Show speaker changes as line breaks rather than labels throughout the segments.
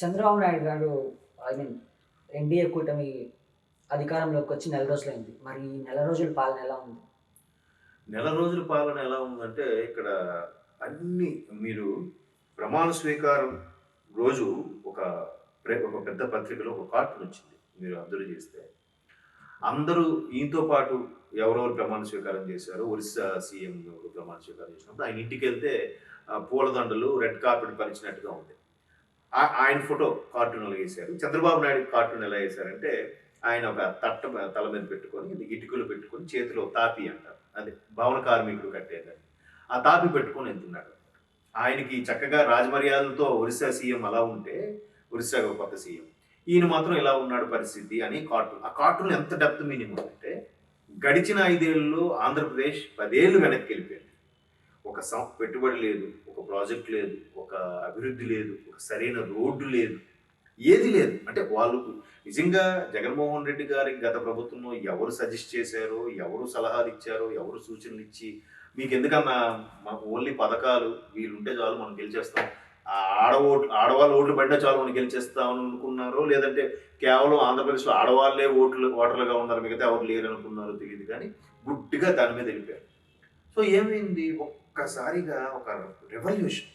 చంద్రబాబు నాయుడు గారు I mean NDA కూటమి అధికారంలోకి వచ్చి నెల రోజులైంది. మరి ఈ నెల రోజుల పాలన ఎలా ఉంది?
నెల రోజుల పాలన ఎలా ఉందంటే ఇక్కడ అన్ని మీరు ప్రమాణ స్వీకారం రోజు ఒక ప్రే- ఒక పెద్ద పత్రికలో ఒక కార్టూన్ వచ్చింది మీరు అబ్జర్వ్ చేస్తే. అందరూ ఈయనతో పాటు ఎవరెవరు ప్రమాణ స్వీకారం చేశారు ఒరిస్సా సీఎం ప్రమాణ స్వీకారం చేసినప్పుడు ఆయన ఇంటికి వెళ్తే పూలదండలు రెడ్ కార్పెట్ పరిచినట్టుగా ఉంది ఆయన ఫోటో కార్టూన్ ఎలా వేశారు చంద్రబాబు నాయుడు కార్టూన్ ఎలా వేశారంటే ఆయన ఒక తట్ట తల మీద పెట్టుకొని ఇటుకలు పెట్టుకొని చేతిలో తాపి అంటారు. అదే భవన కార్మికుడు కట్టేదని ఆ తాపి పెట్టుకొని వెళ్తున్నాడు ఆయనకి చక్కగా రాజమర్యాదలతో ఒరిస్సా సీఎం అలా ఉంటే ఒరిస్సా కొత్త సీఎం. ఈయన మాత్రం ఇలా ఉన్నాడు పరిస్థితి అని కార్టూన్ ఆ కార్టూన్ ఎంత డెప్త్ మీనింగ్ అంటే గడిచిన ఐదేళ్ళలో ఆంధ్రప్రదేశ్ పదేళ్ళు వెనక్కి వెళ్ళిపోయింది. ఒక సం పెట్టుబడి లేదు ఒక ప్రాజెక్ట్ లేదు ఒక అభివృద్ధి లేదు ఒక సరైన రోడ్డు లేదు ఏది లేదు. అంటే వాళ్ళు నిజంగా జగన్మోహన్ రెడ్డి గారి గత ప్రభుత్వంలో ఎవరు సజెస్ట్ చేశారో ఎవరు సలహాలు ఇచ్చారో ఎవరు సూచనలు ఇచ్చి మీకు ఎందుకన్నా మాకు ఓన్లీ పథకాలు వీళ్ళుంటే చాలు మనం గెలిచేస్తాం. ఆ ఆడ ఓట్లు ఆడవాళ్ళు ఓట్లు పడినా చాలు మనం గెలిచేస్తామని అనుకున్నారో లేదంటే కేవలం ఆంధ్రప్రదేశ్లో ఆడవాళ్ళే ఓట్లు ఓటర్లుగా ఉన్నారు మిగతా ఎవరు లేరు అనుకున్నారో తెలియదు కానీ గుడ్డిగా దాని మీద వెళ్ళిపోయారు. సో ఏమైంది? ఒక్కసారిగా ఒక రెవల్యూషన్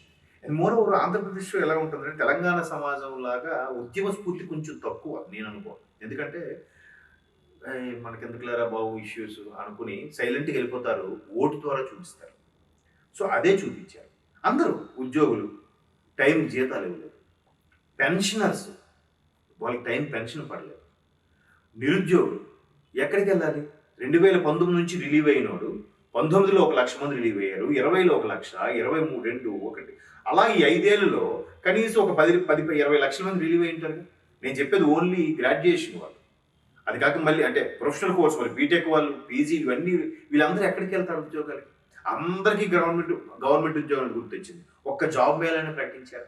అండ్ మోర్ ఓవర్ ఆంధ్రప్రదేశ్లో ఎలా ఉంటుందంటే తెలంగాణ సమాజం లాగా ఉద్యమ స్ఫూర్తి కొంచెం తక్కువ నేను అనుకో ఎందుకంటే మనకెందుకులేరా మనకెందుకు లేరా బాబు ఇష్యూస్ అనుకుని సైలెంట్గా వెళ్ళిపోతారు ఓటు ద్వారా చూపిస్తారు. సో అదే చూపించారు. అందరూ ఉద్యోగులు టైం జీతాలు ఇవ్వలేదు. పెన్షనర్స్ వాళ్ళకి టైం పెన్షన్ పడలేదు. నిరుద్యోగులు ఎక్కడికి వెళ్ళాలి? రెండు వేల పంతొమ్మిది నుంచి రిలీవ్ అయినోడు పంతొమ్మిదిలో ఒక లక్ష మంది రిలీవ్ అయ్యారు ఇరవైలో ఒక లక్ష ఇరవై మూడు రెండు ఒకటి. అలా ఈ ఐదేళ్ళలో కనీసం ఒక పది పది ఇరవై లక్షల మంది రిలీవ్ అయి ఉంటారు నేను చెప్పేది ఓన్లీ గ్రాడ్యుయేషన్ వాళ్ళు. అది కాక మళ్ళీ అంటే ప్రొఫెషనల్ కోర్స్ వాళ్ళు బీటెక్ వాళ్ళు పీజీ ఇవన్నీ వీళ్ళందరూ ఎక్కడికి వెళ్తారు ఉద్యోగాలకి? అందరికీ గవర్నమెంట్ గవర్నమెంట్ ఉద్యోగాలు గుర్తొచ్చింది. ఒక్క జాబ్ మేళని ప్రకటించారు.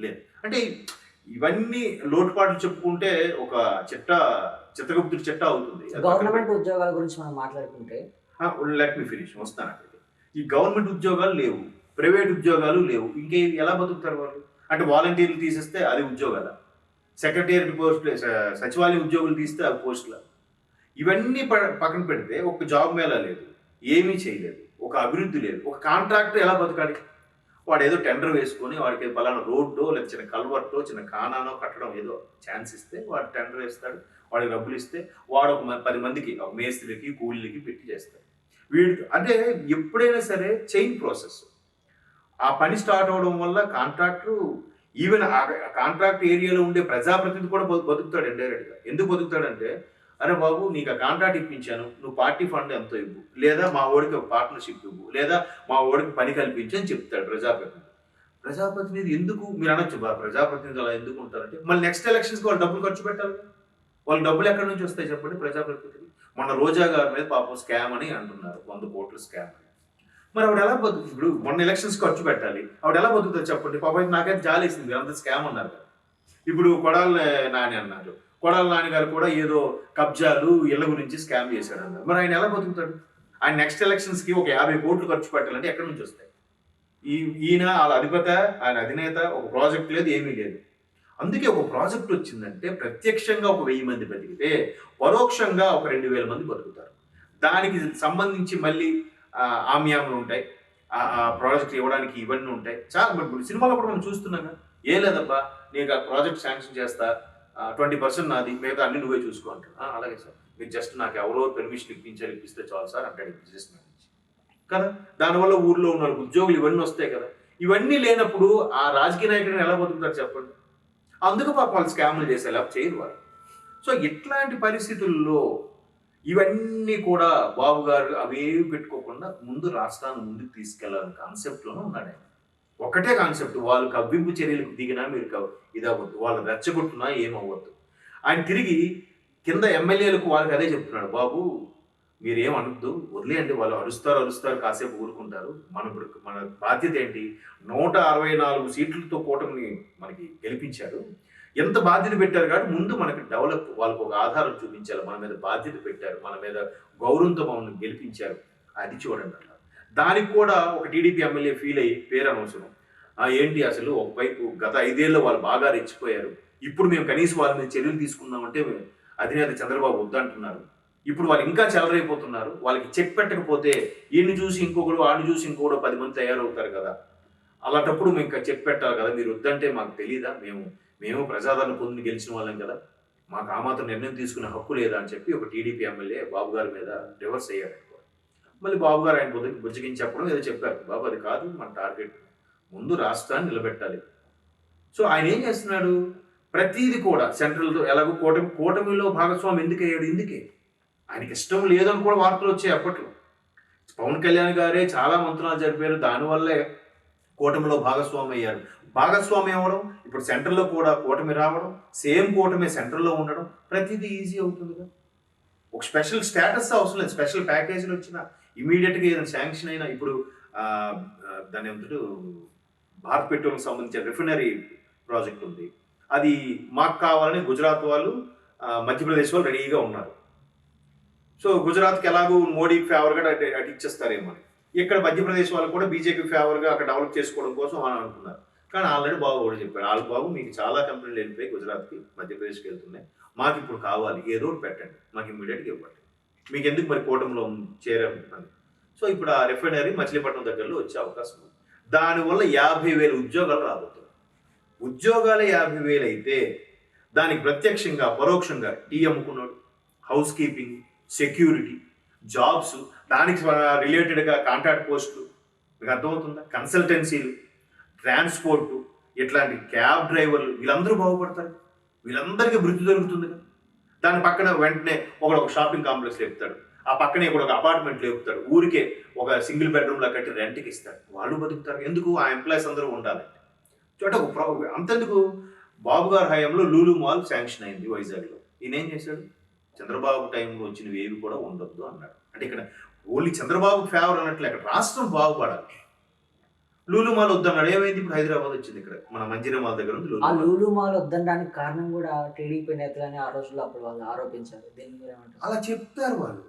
లేదు. అంటే ఇవన్నీ లోటుపాట్లు చెప్పుకుంటే ఒక చిట్ట చిత్తగుప్తుడి చిట్ట అవుతుంది.
గవర్నమెంట్ ఉద్యోగాల గురించి మనం మాట్లాడుకుంటే
లెట్ మీ ఫినిష్ వస్తాను అక్కడికి. ఈ గవర్నమెంట్ ఉద్యోగాలు లేవు. ప్రైవేట్ ఉద్యోగాలు లేవు. ఇంకే ఎలా బతుకుతారు వాళ్ళు? అంటే వాలంటీర్లు తీసేస్తే అది ఉద్యోగాల. సెక్రటేరియట్ పోస్టులు సచివాలయ ఉద్యోగులు తీస్తే ఆ పోస్టుల. ఇవన్నీ ప- పక్కన పెడితే ఒక జాబ్ మేళా లేదు. ఏమీ చేయలేదు. ఒక అభివృద్ధి లేదు. ఒక కాంట్రాక్టర్ ఎలా బతకాలి? వాడు ఏదో టెండర్ వేసుకొని వాడికి పలానా రోడ్డో లేదా చిన్న కల్వర్టో చిన్న కానానో కట్టడం ఏదో ఛాన్స్ ఇస్తే వాడు టెండర్ వేస్తాడు. వాడికి డబ్బులు ఇస్తే వాడు ఒక మ- పది మందికి ఒక మేస్త్రికి కూలీలకి పెట్టి చేస్తాడు. వీడు అంటే ఎప్పుడైనా సరే చైన్ ప్రాసెస్ ఆ పని స్టార్ట్ అవడం వల్ల కాంట్రాక్టర్ ఈవెన్ ఆ కాంట్రాక్ట్ ఏరియాలో ఉండే ప్రజాప్రతినిధి కూడా బతుకుతాడు డైరెక్ట్గా ఎందుకు బతుకుతాడంటే అరే బాబు నీకు ఆ కాంట్రాక్ట్ ఇప్పించాను నువ్వు పార్టీ ఫండ్ ఎంతో ఇవ్వు లేదా మా ఓడికి ఒక పార్ట్నర్షిప్ ఇవ్వు లేదా మా ఓడికి పని కల్పించని చెప్తాడు ప్రజాప్రతినిధి. ప్రజాప్రతినిధి ఎందుకు మీరు అనొచ్చు బా ప్రజాప్రతినిధి అలా ఎందుకు ఉంటారంటే మళ్ళీ నెక్స్ట్ ఎలక్షన్స్కి వాళ్ళు డబ్బులు ఖర్చు పెట్టాలి. వాళ్ళు డబ్బులు ఎక్కడి నుంచి వస్తాయి చెప్పండి ప్రజాప్రతినిధి మన రోజా గారి మీద పాపం స్కామ్ అని అంటున్నారు వంద కోట్లు స్కామ్ అని. మరి ఆవిడ ఎలా బతుకు ఇప్పుడు మొన్న ఎలక్షన్స్ ఖర్చు పెట్టాలి ఆవిడ ఎలా బతుకుతుంది చెప్పండి? పాపం నాకైతే జాలేసింది అంత స్కామ్ అన్నారు కదా. ఇప్పుడు కొడాల నాని అన్నారు కొడాల నాని గారు కూడా ఏదో కబ్జాలు ఇళ్ళ గురించి స్కామ్ చేశాడు అన్నారు. మరి ఆయన ఎలా బతుకుతాడు? ఆయన నెక్స్ట్ ఎలక్షన్స్కి ఒక యాభై కోట్లు ఖర్చు పెట్టాలంటే ఎక్కడి నుంచి వస్తాయి? ఈ ఈయన వాళ్ళ అధిపత ఆయన అధినేత ఒక ప్రాజెక్ట్ లేదు ఏమీ లేదు. అందుకే ఒక ప్రాజెక్ట్ వచ్చిందంటే ప్రత్యక్షంగా ఒక వెయ్యి మంది బతికితే పరోక్షంగా ఒక రెండు వేల మంది బతుకుతారు. దానికి సంబంధించి మళ్ళీ ఆమ్యాములు ఉంటాయి. ఆ ప్రాజెక్ట్ ఇవ్వడానికి ఇవన్నీ ఉంటాయి. చాలా మరి ఇప్పుడు సినిమాలో కూడా మనం చూస్తున్నాం కదా. ఏ లేదబ్బా నీకు ఆ ప్రాజెక్ట్ శాంక్షన్ చేస్తా ట్వంటీ పర్సెంట్ నాది మిగతా అన్ని నువ్వే చూసుకో అంటారు. అలాగే సార్. మీరు జస్ట్ నాకు ఎవరో పెర్మిషన్ ఇప్పించాలి ఇప్పిస్తే చాలు సార్ అంటాడు బిజినెస్ మ్యాన్ కదా? దానివల్ల ఊర్లో ఉన్న ఉద్యోగులు ఇవన్నీ వస్తాయి కదా. ఇవన్నీ లేనప్పుడు ఆ రాజకీయ నాయకుడిని ఎలా బతుకుతారు చెప్పండి? అందుకు పాప వాళ్ళు స్కామ్లు చేసేలా చేయరు వారు సో ఇట్లాంటి పరిస్థితుల్లో ఇవన్నీ కూడా బాబు గారు అవేవి పెట్టుకోకుండా ముందు రాష్ట్రాన్ని ముందుకు తీసుకెళ్ళాలని కాన్సెప్ట్లోనే ఉన్నాడు ఆయన. ఒకటే కాన్సెప్ట్ వాళ్ళు కవ్వింపు చర్యలకు దిగినా మీరు కవ్- ఇదవ్వద్దు. వాళ్ళు రెచ్చగొట్టినా ఏమవ్వద్దు. ఆయన తిరిగి కింద ఎమ్మెల్యేలకు వాళ్ళకి అదే చెప్తున్నాడు బాబు మీరేం అనొద్దు వదిలేయండి వాళ్ళు అరుస్తారు అరుస్తారు కాసేపు ఊరుకుంటారు. మన ఇప్పుడు మన బాధ్యత ఏంటి? నూట అరవై నాలుగు సీట్లతో కూటమిని మనకి గెలిపించారు. ఎంత బాధ్యత పెట్టారు కాబట్టి ముందు మనకి డెవలప్ వాళ్ళకు ఒక ఆధారం చూపించాలి మన మీద బాధ్యత పెట్టారు. మన మీద గౌరవంతో మమ్మల్ని గెలిపించారు. అది చూడండి అన్నారు దానికి కూడా ఒక టీడీపీ ఎమ్మెల్యే ఫీల్ అయ్యి పేరు అనవసరం. ఏంటి అసలు ఒకవైపు గత ఐదేళ్ళు వాళ్ళు బాగా రెచ్చిపోయారు. ఇప్పుడు మేము కనీసం వాళ్ళ మీద చర్యలు తీసుకుందామంటే అధినేత చంద్రబాబు వద్దంటున్నారు. ఇప్పుడు వాళ్ళు ఇంకా చెలరైపోతున్నారు వాళ్ళకి చెక్ పెట్టకపోతే ఈయన్ని చూసి ఇంకొకడు వాడిని చూసి ఇంకొకడు పది మంది తయారవుతారు కదా. అలాంటప్పుడు మేము ఇంకా చెక్ పెట్టాలి కదా. మీరు వద్దంటే మాకు తెలియదా మేము మేము ప్రజాదరణ పొందిని గెలిచిన వాళ్ళం కదా. మాకు ఆ మాత్రం నిర్ణయం తీసుకునే హక్కు లేదా అని చెప్పి ఒక టీడీపీ ఎమ్మెల్యే బాబు గారి మీద రివర్స్ అయ్యాడు. మళ్ళీ బాబు గారు ఆయన పొద్దుకి బుజ్జగించి చెప్పడం ఏదో చెప్పారు. బాబు అది కాదు. మన టార్గెట్ ముందు రాష్ట్రాన్ని నిలబెట్టాలి. సో ఆయన ఏం చేస్తున్నాడు? ప్రతిదీ కూడా సెంట్రల్తో ఎలాగో కూటమి కూటమిలో భాగస్వామి ఎందుకు అయ్యాడు ఎందుకే ఆయనకి ఇష్టం లేదని కూడా వార్తలు వచ్చాయి అప్పట్లో. పవన్ కళ్యాణ్ గారే చాలా మంత్రాలు జరిపారు. దానివల్లే కూటమిలో భాగస్వామి అయ్యారు. భాగస్వామి అవ్వడం ఇప్పుడు సెంటర్లో కూడా కూటమి రావడం సేమ్ కూటమి సెంటర్లో ఉండడం ప్రతిదీ ఈజీ అవుతుందిగా. ఒక స్పెషల్ స్టేటస్ అవసరం లేదు. స్పెషల్ ప్యాకేజీలు వచ్చినా ఇమీడియట్గా ఏదైనా శాంక్షన్ అయినా ఇప్పుడు దాని ఏమంటారు భారత్ పెట్రోల్కి సంబంధించిన రిఫైనరీ ప్రాజెక్ట్ ఉంది. అది మాకు కావాలని గుజరాత్ వాళ్ళు మధ్యప్రదేశ్ వాళ్ళు రెడీగా ఉన్నారు. సో గుజరాత్కి ఎలాగో మోడీకి ఫేవర్గా అటు అటు ఇచ్చేస్తారేమో అని. ఇక్కడ మధ్యప్రదేశ్ వాళ్ళు కూడా బీజేపీ ఫేవర్గా అక్కడ డెవలప్ చేసుకోవడం కోసం అని అనుకున్నారు. కానీ ఆల్రెడీ బాబు కూడా చెప్పాడు వాళ్ళు బాబు మీకు చాలా కంపెనీలు వెళ్ళిపోయి గుజరాత్కి మధ్యప్రదేశ్కి వెళ్తున్నాయి. మాకు ఇప్పుడు కావాలి ఏ రోడ్ పెట్టండి మాకు ఇమ్మీడియట్గా ఇవ్వండి. మీకు ఎందుకు మరి కూటమిలో చేరాము సో ఇప్పుడు ఆ రిఫైనరీ మచిలీపట్నం దగ్గరలో వచ్చే అవకాశం ఉంది. దానివల్ల యాభై వేల ఉద్యోగాలు రాబోతున్నాయి. ఉద్యోగాలు యాభై వేలు అయితే దానికి ప్రత్యక్షంగా పరోక్షంగా టీ అమ్ముకున్నాడు హౌస్ కీపింగ్ సెక్యూరిటీ జాబ్స్ దానికి రిలేటెడ్గా కాంట్రాక్ట్ పోస్టులు. మీకు అర్థమవుతుందా? కన్సల్టెన్సీలు ట్రాన్స్పోర్టు ఇట్లాంటి క్యాబ్ డ్రైవర్లు వీళ్ళందరూ బాగుపడతారు. వీళ్ళందరికీ వృద్ధి దొరుకుతుంది కదా. దాని పక్కన వెంటనే ఒకడు ఒక షాపింగ్ కాంప్లెక్స్ లేపుతాడు ఆ పక్కనే కూడా ఒక అపార్ట్మెంట్ లేపుతాడు ఊరికే ఒక సింగిల్ బెడ్రూమ్లో కట్టి రెంట్కి ఇస్తాడు. వాళ్ళు బతుకుతారు. ఎందుకు? ఆ ఎంప్లాయీస్ అందరూ ఉండాలంటే చోట ఒక అంతెందుకు? బాబు గారి హయాంలో లూలు మాల్ శాంక్షన్ అయింది వైజాగ్లో. ఈయన ఏం చేశాడు? చంద్రబాబు టైంలో వచ్చినవి ఏవి కూడా ఉండొద్దు అన్నాడు. అంటే ఇక్కడ ఓన్లీ చంద్రబాబు ఫేవర్ అన్నట్లు ఇక్కడ రాష్ట్రం బాగుపడాలి. లూలు మాల్ వద్దన్నాడు. ఏమైంది? ఇప్పుడు హైదరాబాద్ వచ్చింది ఇక్కడ. మన మంజీరా మాల్ దగ్గర ఉంది
ఆ
మాల్.
లూలు మాల్ వద్దనడానికి కారణం కూడా టీడీపీ నేతలని ఆ రోజుల్లో అప్పుడు వాళ్ళు ఆరోపించారు. దీని మీద ఏమంటారు?
అలా చెప్తారు వాళ్ళు.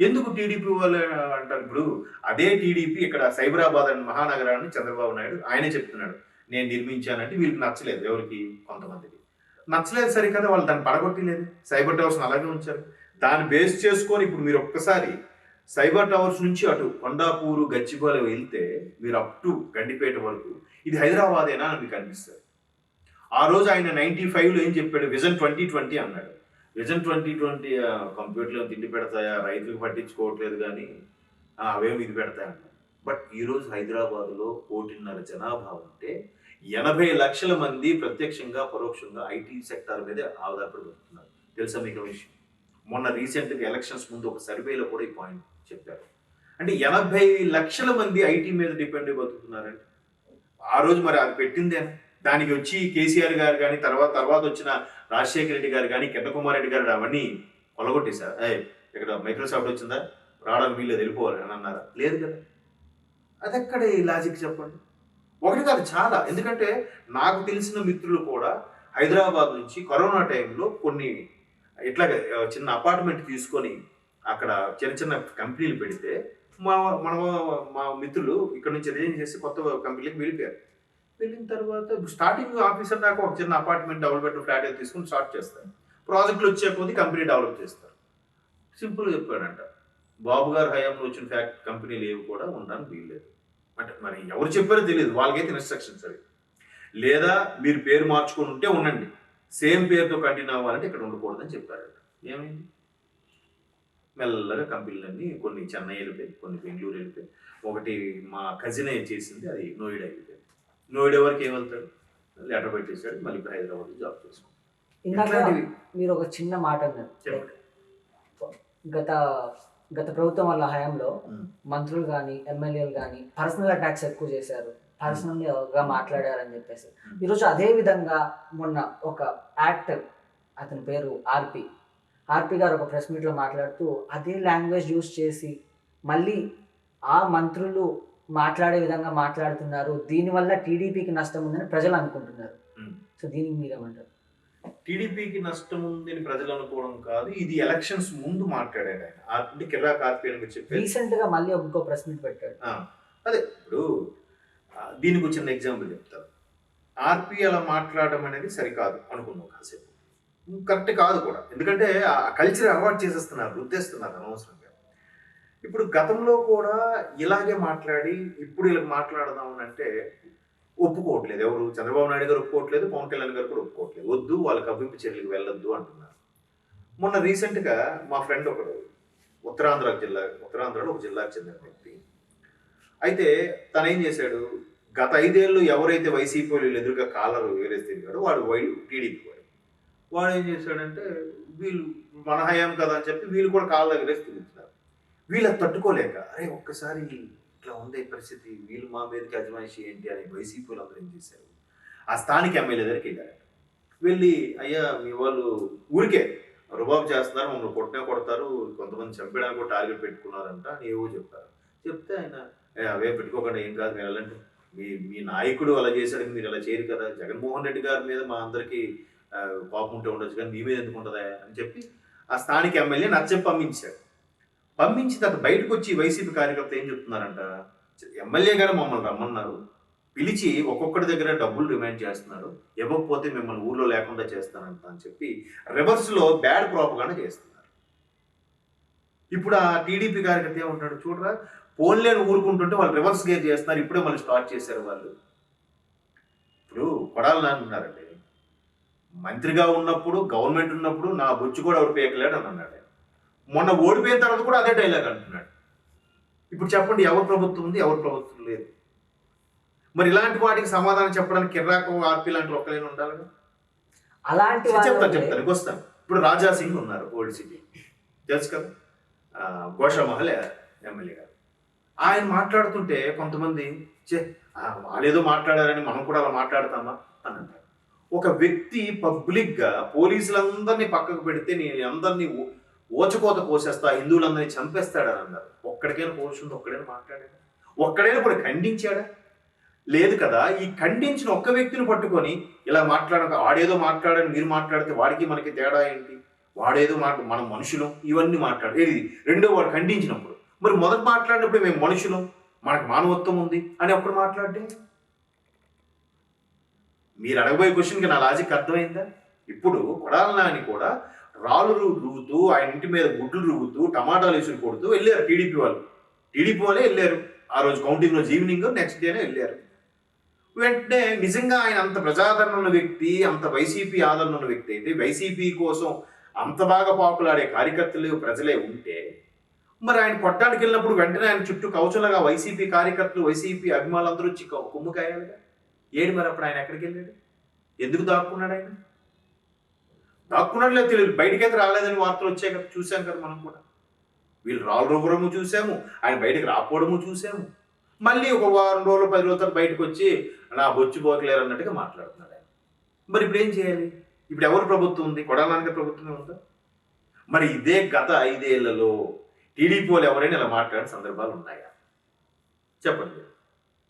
ఎందుకు టీడీపీ వాళ్ళు అంటారు? ఇప్పుడు అదే టీడీపీ ఇక్కడ సైబరాబాద్ అనే మహానగరాన్ని చంద్రబాబు నాయుడు ఆయనే చెప్తున్నాడు. నేను నిర్మించానంటే వీళ్ళకి నచ్చలేదు ఎవరికి? కొంతమందికి. నచ్చలేదు సరికదా వాళ్ళు దాన్ని పడగొట్టలేదు. సైబర్ టవర్స్ని అలాగే ఉంచారు. దాన్ని బేస్ చేసుకొని ఇప్పుడు మీరు ఒక్కసారి సైబర్ టవర్స్ నుంచి అటు కొండాపూరు గచ్చిబౌలి వెళ్తే మీరు అప్ టు గండిపేట వరకు ఇది హైదరాబాదేనా అని మీకు అనిపిస్తుంది. ఆ రోజు ఆయన నైంటీ ఫైవ్లో ఏం చెప్పాడు? విజన్ ట్వంటీ ట్వంటీ అన్నాడు. విజన్ ట్వంటీ ట్వంటీ కంప్యూటర్లో తిండి పెడతాయా? రైతులకు పట్టించుకోవట్లేదు కానీ అవేమి ఇది పెడతాయి అన్నాడు. బట్ ఈరోజు హైదరాబాద్లో కోటిన్నర జనాభా ఉంటే ఎనభై లక్షల మంది ప్రత్యక్షంగా పరోక్షంగా ఐటీ సెక్టార్ మీద ఆధారపడి బతుకుతున్నారు తెలుసా మీకు విషయం? మొన్న రీసెంట్గా ఎలక్షన్స్ ముందు ఒక సర్వేలో కూడా ఈ పాయింట్ చెప్పారు. అంటే ఎనభై లక్షల మంది ఐటీ మీద డిపెండ్ అయి బతుకుతున్నారంటే ఆ రోజు మరి అది పెట్టిందే. దానికి వచ్చి కేసీఆర్ గారు కానీ తర్వాత తర్వాత వచ్చిన రాజశేఖర రెడ్డి గారు కానీ కిందకుమార రెడ్డి గారు అవన్నీ కొలగొట్టేశారు. ఏ ఇక్కడ మైక్రోసాఫ్ట్ వచ్చిందా? రావడానికి వీళ్ళు వెళ్ళిపోవాలి అని అన్నారా? లేదు కదా. అదెక్కడ ఈ లాజిక్ చెప్పండి? ఒకటి కాదు చాలా. ఎందుకంటే నాకు తెలిసిన మిత్రులు కూడా హైదరాబాద్ నుంచి కరోనా టైంలో కొన్ని ఇట్లాగే చిన్న అపార్ట్మెంట్ తీసుకొని అక్కడ చిన్న చిన్న కంపెనీలు పెడితే మా మన మా మిత్రులు ఇక్కడ నుంచి రిజైన్ చేసి కొత్త కంపెనీకి వెళ్ళిపోయారు. వెళ్ళిన తర్వాత స్టార్టింగ్ ఆఫీసర్ దాకా ఒక చిన్న అపార్ట్మెంట్ డబుల్ బెడ్రూమ్ ఫ్లాట్ తీసుకుని స్టార్ట్ చేస్తారు. ప్రాజెక్టులు వచ్చే కొద్ది కంపెనీ డెవలప్ చేస్తారు. సింపుల్గా చెప్పాడంట. బాబు గారు హయాంలో వచ్చిన ఫ్యాక్ట్ కంపెనీలు ఏవి కూడా ఉండడానికి వీల్లేదు. అంటే మరి ఎవరు చెప్పారో తెలియదు వాళ్ళకైతే ఇన్స్ట్రక్షన్స్ అవి. లేదా మీరు పేరు మార్చుకొని ఉంటే ఉండండి. సేమ్ పేరుతో కంటిన్యూ అవ్వాలంటే ఇక్కడ ఉండకూడదని చెప్పారు. ఏమైంది? మెల్లగా కంపెనీలన్నీ కొన్ని చెన్నై వెళ్ళిపోయి కొన్ని బెంగళూరు వెళ్ళిపోయి ఒకటి మా కజిన్ చేసింది అది నోయిడా వెళ్ళిపోయింది. నోయిడా వరకు ఏం వెళ్తాడు? లెటర్ పెట్టేశాడు మళ్ళీ ఇప్పుడు హైదరాబాద్ జాబ్ చేసుకుంటాడు. ఇట్లాంటివి
మీరు ఒక చిన్న మాట అన్నారు.
చెప్పండి.
గత గత ప్రభుత్వం వాళ్ళ హయాంలో. మంత్రులు కానీ ఎమ్మెల్యేలు కానీ పర్సనల్ అటాక్స్ ఎక్కువ చేశారు. పర్సనల్గా మాట్లాడారని చెప్పేసి. ఈరోజు అదే విధంగా మొన్న ఒక యాక్టర్ అతని పేరు ఆర్పి ఆర్పి గారు ఒక ప్రెస్ మీట్లో మాట్లాడుతూ అదే లాంగ్వేజ్ యూస్ చేసి మళ్ళీ ఆ మంత్రులు మాట్లాడే విధంగా మాట్లాడుతున్నారు. దీనివల్ల టీడీపీకి నష్టం ఉందని ప్రజలు అనుకుంటున్నారు. సో దీనికి మీరేమంటారు?
టీడీపీకి నష్టం ఉందని ప్రజలు అనుకోవడం కాదు ఇది ఎలక్షన్స్ ముందు మాట్లాడాడు ఆయన. అంటే కిరా కార్పీ అని చెప్పారు.
రీసెంట్గా మళ్ళీ ఇంకో మీట్ పెట్టాడు
అదే ఇప్పుడు దీనికి చిన్న ఎగ్జాంపుల్ చెప్తాను. ఆర్పి అలా మాట్లాడడం అనేది సరికాదు అనుకున్నాం కాసేపు. కరెక్ట్ కాదు కూడా. ఎందుకంటే ఆ కల్చర్ అలవాటు చేసేస్తున్నారు రుద్దేస్తున్నారు అనవసరంగా. ఇప్పుడు గతంలో కూడా ఇలాగే మాట్లాడి ఇప్పుడు ఇలా మాట్లాడదాం అని అంటే ఒప్పుకోవట్లేదు. ఎవరు? చంద్రబాబు నాయుడు గారు ఒప్పుకోవట్లేదు పవన్ కళ్యాణ్ గారు కూడా ఒప్పుకోవట్లేదు. వద్దు వాళ్ళకి కవ్వింపు చర్యలకు వెళ్ళొద్దు అంటున్నారు. మొన్న రీసెంట్గా మా ఫ్రెండ్ ఒకడు ఉత్తరాంధ్ర జిల్లా ఉత్తరాంధ్రలో ఒక జిల్లాకు చెందిన వ్యక్తి. అయితే తను ఏం చేశాడు? గత ఐదేళ్ళు ఎవరైతే వైసీపీ వాళ్ళు ఎదురుగా కాలరు ఎగరేసి తిరిగాడో వాడు వైడు టీడీపీ వాడు. వాడు ఏం చేశాడంటే వీళ్ళు మన హయాం కదా అని చెప్పి వీళ్ళు కూడా కాళ్ళ ఎగరేసి తిరుగుతున్నారు. వీళ్ళు తట్టుకోలేక అరే ఒక్కసారి ఇట్లా ఉంది ఈ పరిస్థితి వీళ్ళు మా మీదకి అజమాయిషి ఏంటి అని వైసీపీలు అందరూ ఏం చేశారు? ఆ స్థానిక ఎమ్మెల్యే దగ్గరికి వెళ్ళారు. వెళ్ళి అయ్యా మీ వాళ్ళు ఊరికే రుబాబు చేస్తున్నారు మమ్మల్ని కొట్టినా కొడతారు కొంతమంది చంపడానికి కూడా టార్గెట్ పెట్టుకున్నారంట అని ఏవో చెప్తారు చెప్తే ఆయన అవే పెట్టుకోకుండా ఏం కాదు మీరు వెళ్ళండి. మీ మీ నాయకుడు అలా చేశాడు మీరు అలా చేయరు కదా. జగన్మోహన్ రెడ్డి గారి మీద మా అందరికీ కోపం ఉంటే ఉండొచ్చు కానీ మీ మీద ఎందుకు ఉంటుందా? అని చెప్పి ఆ స్థానిక ఎమ్మెల్యే నచ్చ పంపించాడు పంపించి తర్వాత బయటకు వచ్చి వైసీపీ కార్యకర్త ఏం చెప్తున్నారంట? ఎమ్మెల్యే గారు మమ్మల్ని రమ్మన్నారు. పిలిచి ఒక్కొక్కటి దగ్గర డబ్బులు రిమైండ్ చేస్తున్నారు. ఇవ్వకపోతే మిమ్మల్ని ఊర్లో లేకుండా చేస్తారంట అని చెప్పి రివర్స్లో బ్యాడ్ ప్రాపగానే చేస్తున్నారు. ఇప్పుడు ఆ టీడీపీ కార్యకర్త ఏమంటాడు చూడరా? పోన్లేని ఊరుకుంటుంటే వాళ్ళు రివర్స్ గేర్ చేస్తున్నారు. ఇప్పుడే మళ్ళీ స్టార్ట్ చేశారు వాళ్ళు. ఇప్పుడు కొడాలని ఉన్నారండి. మంత్రిగా ఉన్నప్పుడు గవర్నమెంట్ ఉన్నప్పుడు నా బొచ్చు కూడా ఎవరు పేకలేడు అని అన్నాడు మొన్న ఓడిపోయిన తర్వాత కూడా అదే డైలాగ్ అంటున్నాడు. ఇప్పుడు చెప్పండి ఎవరు ప్రభుత్వం ఉంది ఎవరు ప్రభుత్వం లేదు. మరి ఇలాంటి వాటికి సమాధానం చెప్పడానికి కిర్రాకు ఆర్పి లాంటి ఒక్కలైనా ఉండాలి?
అలాంటి
చెప్తాను చెప్తాను వస్తాను. ఇప్పుడు రాజా సింగ్ ఉన్నారు ఓల్డ్ సిటీ. తెలుసు కదా? ఆ, గోషామహల్ ఎమ్మెల్యే గారు. ఆయన మాట్లాడుతుంటే కొంతమంది చే వాళ్ళేదో మాట్లాడారని మనం కూడా అలా మాట్లాడతామా? అని అంటారు. ఒక వ్యక్తి పబ్లిక్గా పోలీసులందరినీ పక్కకు పెడితే నేను అందరినీ ఓచకోత కోసేస్తా హిందువులందరినీ చంపేస్తాడని అన్నారు. ఒక్కడికైనా పోలీసులు ఒక్కడైనా మాట్లాడాడు? ఒక్కడైనా కూడా ఖండించాడా? లేదు కదా ఈ ఖండించిన ఒక్క వ్యక్తిని పట్టుకొని ఇలా మాట్లాడక వాడేదో మాట్లాడని మీరు మాట్లాడితే వాడికి మనకి తేడా ఏంటి? వాడేదో మాట మనం మనుషులం ఇవన్నీ మాట్లాడు. ఏది? రెండో వాడు ఖండించినప్పుడు. మరి మొదట మాట్లాడినప్పుడు మేము మనుషులం? మనకు మానవత్వం ఉంది అని అప్పుడు మాట్లాడితే? మీరు అడగబోయే క్వశ్చన్కి నా లాజిక్ అర్థమైందా? ఇప్పుడు కొడాల కూడా రాళ్ళు రు- ఆ ఆయన ఇంటి మీద గుడ్లు రువ్వుతూ టమాటాలు ఇసులు కొడుతూ వెళ్ళారు టీడీపీ వాళ్ళు. టీడీపీ వాళ్ళే వెళ్ళారు. ఆ రోజు కౌంటింగ్ రోజు ఈవినింగ్ నెక్స్ట్ డేనే వెళ్ళారు. వెంటనే నిజంగా ఆయన అంత ప్రజాదరణ ఉన్న వ్యక్తి అంత వైసీపీ ఆదరణ ఉన్న వ్యక్తి అయితే వైసీపీ కోసం అంత బాగా పాపులాడే కార్యకర్తలు ప్రజలే ఉంటే మరి ఆయన కొట్టడానికి వెళ్ళినప్పుడు వెంటనే ఆయన చుట్టూ కౌచలగా వైసీపీ కార్యకర్తలు వైసీపీ అభిమానులందరూ వచ్చి కొ- ఏడు మరి అప్పుడు ఆయన ఎక్కడికి వెళ్ళాడు? ఎందుకు దాక్కున్నాడు ఆయన? దాక్కున్నాడు తెలియదు. బయటకైతే రాలేదని వార్తలు వచ్చాయి కదా చూసాం కదా మనం కూడా. వీళ్ళు రాళ్ళు చూసాము ఆయన బయటకు రాకపోవడము చూసాము మళ్ళీ ఒక వారం రోజులు పది రోజుల బయటకు వచ్చి నా బొచ్చు పోకలేరు అన్నట్టుగా మాట్లాడుతున్నాడు ఆయన. మరి ఇప్పుడు ఏం చేయాలి? ఇప్పుడు ఎవరు ప్రభుత్వం ఉంది? కొడాలానికి ప్రభుత్వమే ఉందా? మరి ఇదే గత ఐదేళ్ళలో టీడీపీ వాళ్ళు ఎవరైనా ఇలా మాట్లాడిన సందర్భాలు ఉన్నాయా? చెప్పండి.